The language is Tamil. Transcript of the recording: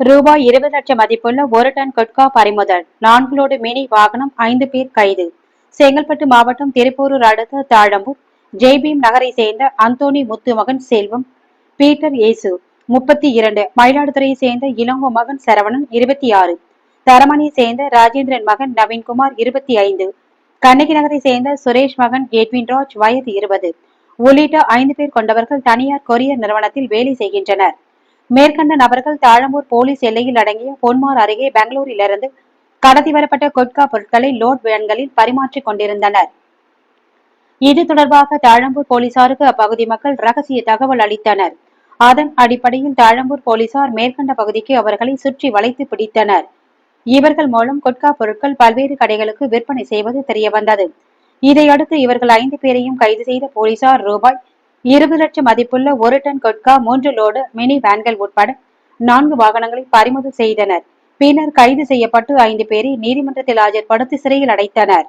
ரூபாய் இருபது லட்சம் மதிப்புள்ள ஒரு டன் கொட்கா பறிமுதல். நான்குலோடு மினி வாகனம் ஐந்து பேர் கைது. செங்கல்பட்டு மாவட்டம் திருப்பூரூர் அடுத்த தாழம்பூர் ஜெய்பீம் நகரை சேர்ந்த அந்தோனி முத்து மகன் செல்வம் பீட்டர் இயேசு முப்பத்தி இரண்டு மயிலாடுதுறையை சேர்ந்த இளங்கோ மகன் சரவணன் இருபத்தி ஆறு தரமணியை சேர்ந்த ராஜேந்திரன் மகன் நவீன்குமார் இருபத்தி ஐந்து கண்ணகி நகரை சேர்ந்த சுரேஷ் மகன் எட்வின் ராஜ் வயது இருபது. உள்ளிட்ட ஐந்து பேர் கொண்டவர்கள் தனியார் கொரியர் நிறுவனத்தில் வேலை செய்கின்றனர். மேற்கண்ட நபர்கள் தாழம்பூர் போலீஸ் எல்லையில் அடங்கிய பொன்மார் அருகே பெங்களூரிலிருந்து கடத்தி வரப்பட்ட கொட்கா பொருட்களை லோட் வேன்களில் பரிமாற்றிக் கொண்டிருந்தனர். இது தொடர்பாக தாழம்பூர் போலீசாருக்கு அப்பகுதி மக்கள் ரகசிய தகவல் அளித்தனர். அதன் அடிப்படையில் தாழம்பூர் போலீசார் மேற்கண்ட பகுதிக்கு அவர்களை சுற்றி வளைத்து பிடித்தனர். இவர்கள் மூலம் கொட்கா பொருட்கள் பல்வேறு கடைகளுக்கு விற்பனை செய்வது தெரியவந்தது. இதையடுத்து இவர்கள் ஐந்து பேரையும் கைது செய்த போலீசார் ரூபாய் இருபது லட்சம் மதிப்புள்ள ஒரு டன் கொட்கா மூன்று லோடு மினி வேன்கள் உட்பட நான்கு வாகனங்களை பறிமுதல் செய்தனர். பின்னர் கைது செய்யப்பட்டு ஐந்து பேரை நீதிமன்றத்தில் ஆஜர்படுத்தி சிறையில் அடைத்தனர்.